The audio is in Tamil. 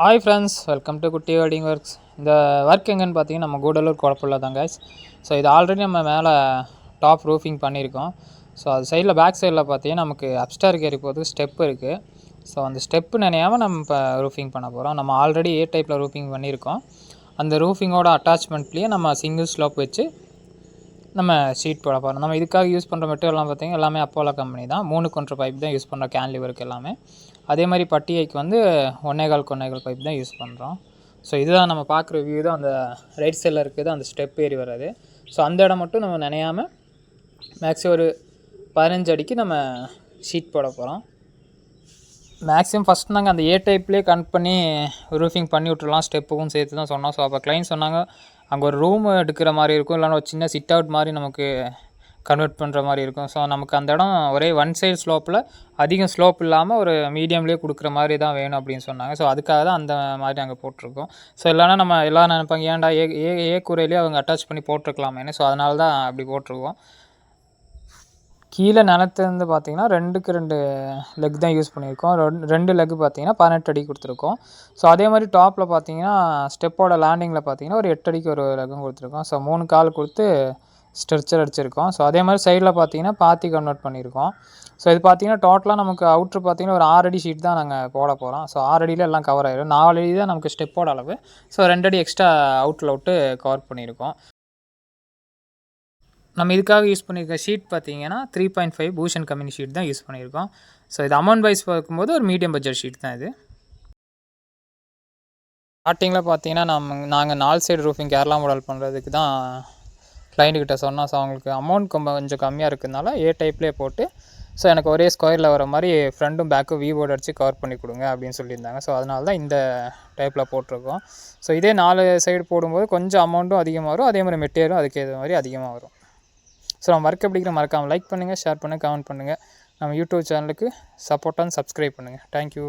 ஹாய் ஃப்ரெண்ட்ஸ் வெல்கம் டு குட்டி வெட்டிங் ஒர்க்ஸ் இந்த ஒர்க் எங்கன்னு பார்த்தீங்கன்னா நம்ம கூடலூர் குழப்பில் தான் கைஸ் ஸோ இது ஆல்ரெடி நம்ம மேலே டாப் ரூஃபிங் பண்ணியிருக்கோம். ஸோ அது சைடில் பேக் சைடில் பார்த்தீங்கன்னா நமக்கு அப்ஸ்டார் ஏறி போகிறது ஸ்டெப் இருக்குது ஸோ அந்த ஸ்டெப்பு நினையாமல் நம்ம இப்போ ரூஃபிங் பண்ண போகிறோம் நம்ம ஆல்ரெடி ஏ டைப்பில் ரூஃபிங் பண்ணியிருக்கோம். அந்த ரூஃபிங்கோட அட்டாச்மெண்ட்லேயே நம்ம சிங்கிள் ஸ்லோப் வச்சு நம்ம ஷீட் போட போகிறோம் நம்ம இதுக்காக யூஸ் பண்ணுற மெட்டீரியல்லாம் பார்த்தீங்கன்னா எல்லாமே அப்போலோ கம்பெனி தான். மூணு கொன்ற பைப் தான் யூஸ் பண்ணுறோம் கேன்லிவருக்கு எல்லாமே. அதே மாதிரி பட்டிகைக்கு வந்து ஒன்னேகால் கொன்னேகால் பைப் தான் யூஸ் பண்ணுறோம் ஸோ இதுதான் நம்ம பார்க்குற வியூ தான் அந்த ரைட் சைடில் இருக்குது அந்த ஸ்டெப் ஏறி வராது ஸோ அந்த இடம் மட்டும் நம்ம நினையாமல் மேக்ஸிமம் ஒரு பதினஞ்சு அடிக்கு நம்ம ஷீட் போட போகிறோம் மேக்ஸிமம் ஃபஸ்ட் நாங்கள் அந்த ஏ டைப்லேயே கனெக்ட் பண்ணி ரூஃபிங் பண்ணி விட்றலாம் ஸ்டெப்புக்கும் சேர்த்து தான் சொன்னோம். ஸோ அப்போ கிளைண்ட் சொன்னாங்க அங்கே ஒரு ரூம் எடுக்கிற மாதிரி இருக்கும். இல்லைன்னா ஒரு சின்ன சிட் அவுட் மாதிரி நமக்கு கன்வெர்ட் பண்ணுற மாதிரி இருக்கும். ஸோ நமக்கு அந்த இடம் ஒரே ஒன் சைடு ஸ்லோப்பில் அதிகம் ஸ்லோப் இல்லாமல் ஒரு மீடியம்லேயே கொடுக்குற மாதிரி தான் வேணும் அப்படின்னு சொன்னாங்க. ஸோ அதுக்காக தான் அந்த மாதிரி நாங்கள் போட்டிருக்கோம். ஸோ இல்லைனா நம்ம எல்லாம் நினைப்பாங்க? ஏன்டா ஏ ஏ ஏ கூரையிலேயே அவங்க அட்டாச் பண்ணி போட்டிருக்கலாமேனு ஸோ அதனால தான் அப்படி போட்டிருக்கோம். கீழே நிலத்துலேருந்து பார்த்தீங்கன்னா ரெண்டுக்கு ரெண்டு லெக் தான் யூஸ் பண்ணியிருக்கோம். ரெண்டு ரெண்டு லெக் பார்த்தீங்கன்னா பதினெட்டு அடி கொடுத்துருக்கோம். ஸோ அதே மாதிரி டாப்பில் பார்த்தீங்கன்னா ஸ்டெப்போட லேண்டிங்கில் பார்த்தீங்கன்னா ஒரு எட்டு அடிக்கு ஒரு லெக்கும் கொடுத்துருக்கோம். ஸோ மூணு கால் கொடுத்து ஸ்ட்ரெச்சர் அடிச்சிருக்கோம். ஸோ அதே மாதிரி சைடில் பார்த்தீங்கன்னா பாத்தி கன்வெர்ட் பண்ணியிருக்கோம் ஸோ இது பார்த்தீங்கன்னா டோட்டலாக நமக்கு அவுட்ரு பார்த்தீங்கன்னா ஒரு ஆறு அடி ஷீட் தான் நாங்கள் போட போகிறோம் ஸோ ஆறு அடியில் எல்லாம் கவர் ஆகிடும் நாலு அடி தான் நமக்கு ஸ்டெப்போட அளவு. ஸோ ரெண்டடி எக்ஸ்ட்ரா அவுட்டில் அவுட்டு கவர் பண்ணியிருக்கோம் நம்ம இதுக்காக யூஸ் பண்ணியிருக்க ஷீட் பார்த்தீங்கன்னா three point five Bhushan company sheet தான் யூஸ் பண்ணியிருக்கோம் ஸோ இது அமௌண்ட் வைஸ் பார்க்கும்போது ஒரு மீடியம் பட்ஜெட் ஷீட் தான் இது. ஸ்டார்டிங்கில் பார்த்தீங்கன்னா நம்ம நாங்கள் நாலு சைடு ரூஃபிங் கேரளா மாடல் பண்ணுறதுக்கு தான் கிளைண்ட்டுக்கிட்ட சொன்னால் ஸோ அவங்களுக்கு அமௌண்ட் கொஞ்சம் கொஞ்சம் கம்மியாக இருக்கிறதுனால ஏ டைப்லேயே போட்டு ஸோ எனக்கு ஒரே ஸ்கொயரில் வர மாதிரி ஃப்ரண்ட்டும் பேக்கும் வீவோர்டு அடித்து கவர் பண்ணி கொடுங்க அப்படின்னு சொல்லியிருந்தாங்க. ஸோ அதனால தான் இந்த டைப்பில் போட்டிருக்கோம். ஸோ இதே நாலு சைடு போடும்போது கொஞ்சம் அமௌண்ட்டும் அதிகமாக வரும். அதே மாதிரி மெட்டீரியலும் அதுக்கு ஏற்ற மாதிரி அதிகமாக வரும். ஸோ நம்ம ஒர்க் எப்படிங்கிற மறக்காமல் லைக் பண்ணுங்கள் ஷேர் பண்ணுங்கள் கமெண்ட் பண்ணுங்கள் நம்ம யூடியூப் சேனலுக்கு சப்போர்ட் அண்ட் சப்ஸ்கிரைப் பண்ணுங்கள் தேங்க்யூ